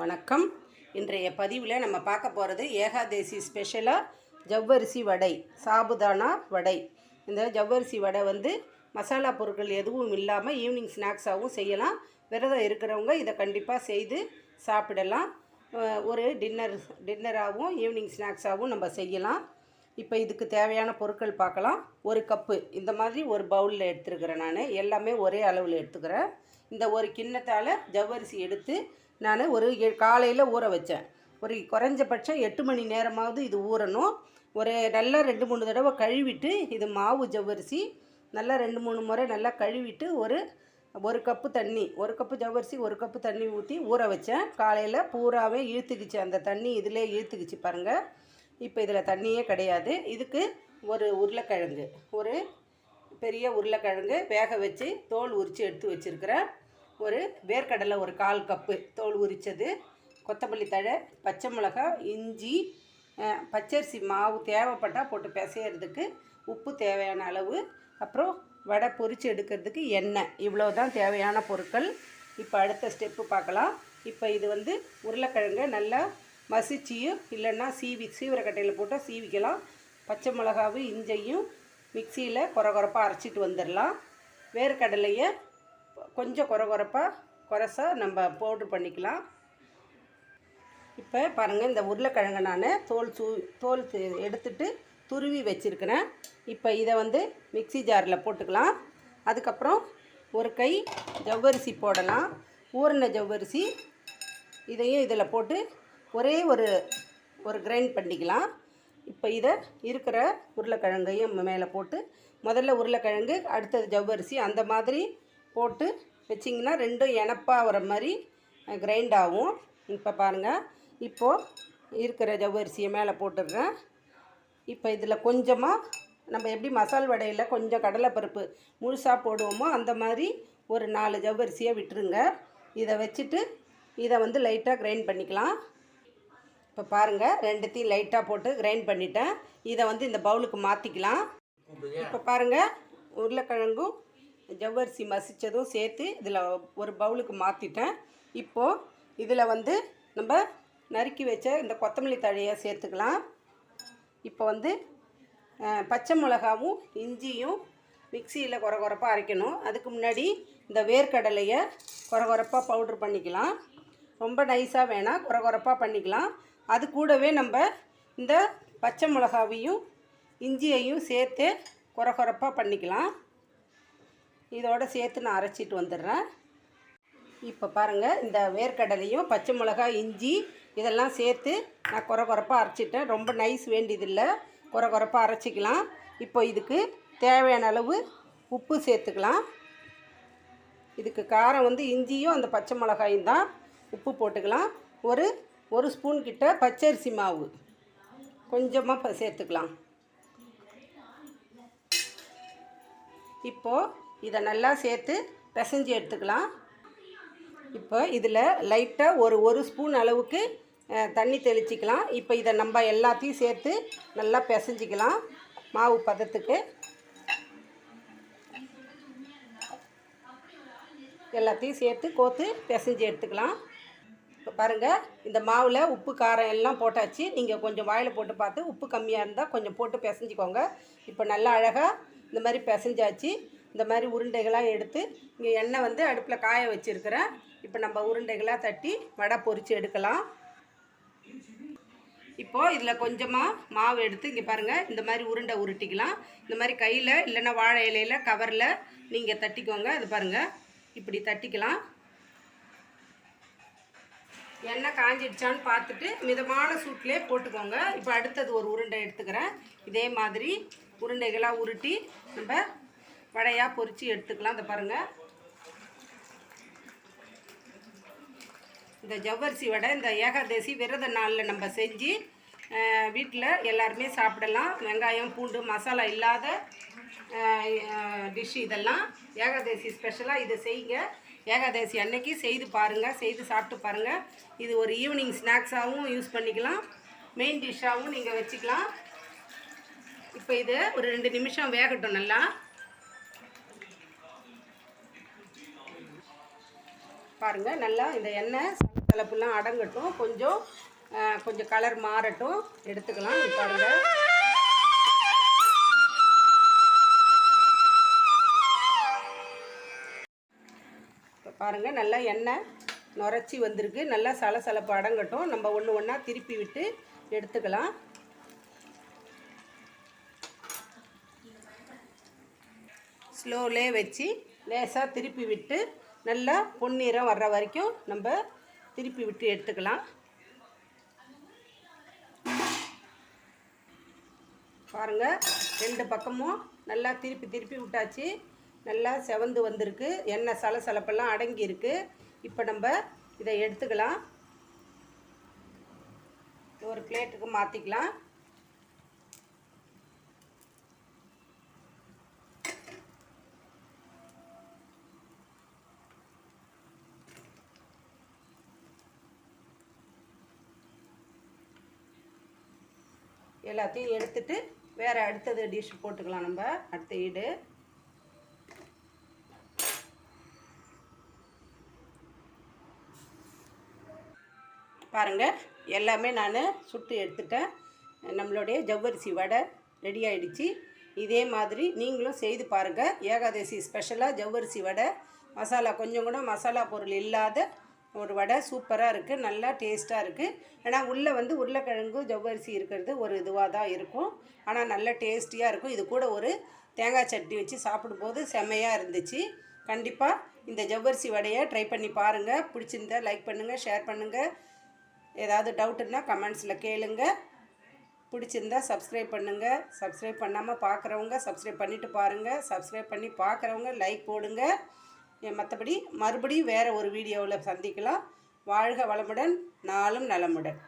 வணக்கம். இன்றைய பதிவில் நம்ம பார்க்க போகிறது ஏகாதேசி ஸ்பெஷலாக ஜவ்வரிசி வடை சாபுதானா வடை. இந்த ஜவ்வரிசி வடை வந்து மசாலா பொருட்கள் எதுவும் இல்லாமல் ஈவினிங் ஸ்நாக்ஸாகவும் செய்யலாம். விரதம் இருக்கிறவங்க இதை கண்டிப்பாக செய்து சாப்பிடலாம். ஒரு டின்னர் டின்னராகவும் ஈவினிங் ஸ்நாக்ஸாகவும் நம்ம செய்யலாம். இப்போ இதுக்கு தேவையான பொருட்கள் பார்க்கலாம். ஒரு கப்பு இந்த மாதிரி ஒரு பவுலில் எடுத்துருக்கிறேன் நான். எல்லாமே ஒரே அளவில் எடுத்துக்கிறேன். இந்த ஒரு கிண்ணத்தால் ஜவ்வரிசி எடுத்து நான் ஒரு காலையில் ஊற வச்சேன். ஒரு குறைஞ்சபட்சம் எட்டு மணி நேரமாவது இது ஊறணும். ஒரு நல்லா ரெண்டு மூணு தடவை கழுவிட்டு இது மாவு ஜவ்வரிசி நல்லா ரெண்டு மூணு முறை நல்லா கழுவிட்டு ஒரு ஒரு கப்பு தண்ணி ஒரு கப்பு ஜவ்வரிசி ஒரு கப்பு தண்ணி ஊற்றி ஊற வச்சேன். காலையில் பூராவே இழுத்துக்குச்சு. அந்த தண்ணி இதிலே இழுத்துக்குச்சு பாருங்கள் இப்போ இதில் தண்ணியே கிடையாது. இதுக்கு ஒரு உருளைக்கிழங்கு ஒரு பெரிய உருளைக்கிழங்கு வேக வச்சு தோல் உரித்து எடுத்து வச்சுருக்கிறேன். ஒரு வேர்க்கடலை ஒரு கால் கப்பு தோல் உரித்தது கொத்தமல்லி தழை பச்சை மிளகாய் இஞ்சி பச்சரிசி மாவு தேவைப்பட்டால் போட்டு பிசையறதுக்கு உப்பு தேவையான அளவு அப்புறம் வடை பொரித்து எடுக்கிறதுக்கு எண்ணெய். இவ்வளோ தான் தேவையான பொருட்கள். இப்போ அடுத்த ஸ்டெப்பு பார்க்கலாம். இப்போ இது வந்து உருளைக்கிழங்கை நல்லா மசிச்சியும் இல்லைன்னா சீவி சீவரக்கட்டையில் போட்டால் சீவிக்கலாம். பச்சை மிளகாவும் இஞ்சையும் மிக்சியில் குறை குறப்பாக அரைச்சிட்டு வந்துடலாம். வேர்க்கடலையை கொஞ்சம் குறை குறைப்பாக குறைசா நம்ம பவுட்ரு பண்ணிக்கலாம். இப்போ பாருங்கள் இந்த உருளைக்கிழங்கை நான் தோல் சூ தோல் எடுத்துட்டு துருவி வச்சுருக்கிறேன். இப்போ இதை வந்து மிக்ஸி ஜாரில் போட்டுக்கலாம். அதுக்கப்புறம் ஒரு கை ஜவ்வரிசி போடலாம். ஊறின ஜவ்வரிசி இதையும் இதில் போட்டு ஒரே ஒரு ஒரு கிரைண்ட் பண்ணிக்கலாம். இப்போ இதை இருக்கிற உருளைக்கிழங்கையும் மேலே போட்டு முதல்ல உருளைக்கிழங்கு அடுத்தது ஜவ்வரிசி அந்த மாதிரி போட்டு வச்சிங்கன்னா ரெண்டும் இனப்பாகிற மாதிரி கிரைண்ட் ஆகும். இப்போ பாருங்கள் இப்போது இருக்கிற ஜவ்வரிசியை மேலே போட்டுடுறேன். இப்போ இதில் கொஞ்சமாக நம்ம எப்படி மசால் வடையில் கொஞ்சம் கடலைப்பருப்பு முழுசாக போடுவோமோ அந்த மாதிரி ஒரு நாலு ஜவ்வரிசியை விட்டுருங்க. இதை வச்சுட்டு இதை வந்து லைட்டாக கிரைண்ட் பண்ணிக்கலாம். இப்போ பாருங்கள் ரெண்டுத்தையும் லைட்டாக போட்டு கிரைண்ட் பண்ணிட்டேன். இதை வந்து இந்த பவுலுக்கு மாற்றிக்கலாம் இப்போ பாருங்கள் உருளைக்கிழங்கும் ஜவ்வரிசி மசித்ததும் சேர்த்து இதில் ஒரு பவுலுக்கு மாற்றிட்டேன் இப்போது இதில் வந்து நம்ம நறுக்கி வச்ச இந்த கொத்தமல்லி தழையை சேர்த்துக்கலாம். இப்போ வந்து பச்சை மிளகாவும் இஞ்சியும் மிக்சியில் குறை குறைப்பாக அரைக்கணும். அதுக்கு முன்னாடி இந்த வேர்க்கடலையை குறை குறைப்பாக பவுட்ரு பண்ணிக்கலாம். ரொம்ப நைஸாக வேணாம் குறை குறைப்பாக பண்ணிக்கலாம். அது கூடவே நம்ம இந்த பச்சை மிளகாவையும் இஞ்சியையும் சேர்த்து குறை குறைப்பாக பண்ணிக்கலாம். இதோடு சேர்த்து நான் அரைச்சிட்டு வந்துடுறேன். இப்போ பாருங்கள் இந்த வேர்க்கடலையும் பச்சை மிளகாய் இஞ்சி இதெல்லாம் சேர்த்து நான் குறை குறைப்பாக அரைச்சிட்டேன். ரொம்ப நைஸ் வேண்டியதில்லை. குறை குறைப்பாக அரைச்சிக்கலாம். இப்போ இதுக்கு தேவையான அளவு உப்பு சேர்த்துக்கலாம். இதுக்கு காரம் வந்து இஞ்சியும் அந்த பச்சை மிளகாயும் தான். உப்பு போட்டுக்கலாம். ஒரு ஒரு ஸ்பூன் கிட்ட பச்சரிசி மாவு. கொஞ்சமாக சேர்த்துக்கலாம். இப்போது இதை நல்லா சேர்த்து பிசைஞ்சு எடுத்துக்கலாம். இப்போ இதில் லைட்டாக ஒரு ஒரு ஸ்பூன் அளவுக்கு தண்ணி தெளிச்சிக்கலாம். இப்போ இதை நம்ம எல்லாத்தையும் சேர்த்து நல்லா பிசைஞ்சிக்கலாம். மாவு பதத்துக்கு. எல்லாத்தையும் சேர்த்து கோத்து பிசைஞ்சு எடுத்துக்கலாம். இப்போ பாருங்கள் இந்த மாவில் உப்பு காரம் எல்லாம் போட்டாச்சு. நீங்கள் கொஞ்சம் வாயில் போட்டு பார்த்து உப்பு கம்மியாக இருந்தால் கொஞ்சம் போட்டு பிசைஞ்சிக்கோங்க. இப்போ நல்லா அழகாக இந்த மாதிரி பிசைஞ்சாச்சு. இந்த மாதிரி உருண்டைகளாக எடுத்து இங்கே எண்ணெய் வந்து அடுப்பில் காய வச்சுருக்கிறேன். இப்போ நம்ம உருண்டைகளாக தட்டி வடை பொறிச்சு எடுக்கலாம். இப்போது இதில் கொஞ்சமாக மாவு எடுத்து இங்கே பாருங்கள் இந்த மாதிரி உருண்டை உருட்டிக்கலாம். இந்த மாதிரி கையில் இல்லைன்னா வாழை இலையில் கவரில் நீங்கள் தட்டிக்கோங்க இது பாருங்கள் இப்படி தட்டிக்கலாம். எண்ணெய் காஞ்சிடுச்சான்னு பார்த்துட்டு மிதமான சூட்லேயே போட்டுக்கோங்க. இப்போ அடுத்தது ஒரு உருண்டை எடுத்துக்கிறேன். இதே மாதிரி உருண்டைகளாக உருட்டி நம்ம வடையாக பொரித்து எடுத்துக்கலாம். இந்த பாருங்கள் இந்த ஜவ்வரிசி வடை இந்த ஏகாதசி விரத நாளில் நம்ம செஞ்சு வீட்டில் எல்லாருமே சாப்பிடலாம். வெங்காயம் பூண்டு மசாலா இல்லாத டிஷ் இதெல்லாம். ஏகாதசி ஸ்பெஷலாக இதை செய்யுங்க. ஏகாதசி அன்னைக்கு செய்து பாருங்கள் செய்து சாப்பிட்டு பாருங்கள் இது ஒரு ஈவினிங் ஸ்நாக்ஸாகவும் யூஸ் பண்ணிக்கலாம். மெயின் டிஷ்ஷாகவும் நீங்கள் வச்சுக்கலாம். இப்போ இது ஒரு ரெண்டு நிமிஷம் வேகட்டும் நல்லா. பாருங்கள் நல்லா இந்த எண்ணெய் தலைப்புலாம் அடங்கட்டும். கொஞ்சம் கொஞ்சம் கலர் மாறட்டும். எடுத்துக்கலாம் பாருங்கள் பாருங்கள் நல்லா எண்ணெய் நுரைச்சி வந்திருக்கு. நல்லா சலசலப்பு அடங்கட்டும். நம்ம ஒன்று ஒன்றா திருப்பி விட்டு எடுத்துக்கலாம். ஸ்லோலே வச்சு லேசாக திருப்பி விட்டு நல்லா பொன்னிறம் வர்ற வரைக்கும் நம்ம திருப்பி விட்டு எடுத்துக்கலாம். பாருங்கள் ரெண்டு பக்கமும் நல்லா திருப்பி திருப்பி விட்டாச்சு. நல்லா செவந்து வந்திருக்கு. எண்ணெய் சலசலப்பெல்லாம் அடங்கியிருக்கு. இப்போ நம்ம இதை எடுத்துக்கலாம். ஒரு பிளேட்டுக்கு மாற்றிக்கலாம் எல்லாத்தையும் எடுத்துட்டு வேறு அடுத்தது டிஷ் போட்டுக்கலாம் நம்ம. அடுத்த ஈடு. பாருங்கள் எல்லாமே நான் சுட்டு எடுத்துட்டேன். நம்மளுடைய ஜவ்வரிசி வடை ரெடி ஆகிடுச்சு இதே மாதிரி நீங்களும் செய்து பாருங்கள் ஏகாதசி ஸ்பெஷலாக ஜவ்வரிசி வடை மசாலா கொஞ்சம் கூட மசாலா பொருள் இல்லாத ஒரு வடை சூப்பராக இருக்குது நல்லா டேஸ்ட்டாக இருக்குது ஏன்னா உள்ளே வந்து உருளைக்கிழங்கு ஜவ்வரிசி இருக்கிறது ஒரு இதுவாக தான் இருக்கும். ஆனால் நல்ல டேஸ்டியாக இருக்கும். இது கூட ஒரு தேங்காய் சட்னி வச்சு சாப்பிடும்போது செம்மையாக இருந்துச்சு. கண்டிப்பாக இந்த ஜவ்வரிசி வடையை ட்ரை பண்ணி பாருங்கள் பிடிச்சிருந்தா லைக் பண்ணுங்கள் ஷேர் பண்ணுங்கள் ஏதாவது டவுட்டுன்னா கமெண்ட்ஸில் கேளுங்க. பிடிச்சிருந்தா சப்ஸ்கிரைப் பண்ணுங்கள் சப்ஸ்கிரைப் பண்ணாமல் பார்க்குறவங்க சப்ஸ்கிரைப் பண்ணிவிட்டு பாருங்கள் சப்ஸ்கிரைப் பண்ணி பார்க்குறவங்க லைக் போடுங்கள் மற்றபடி மறுபடியும் வேறு ஒரு வீடியோவில் சந்திக்கலாம். வாழ்க வளமுடன் நாளும் நலமுடன்.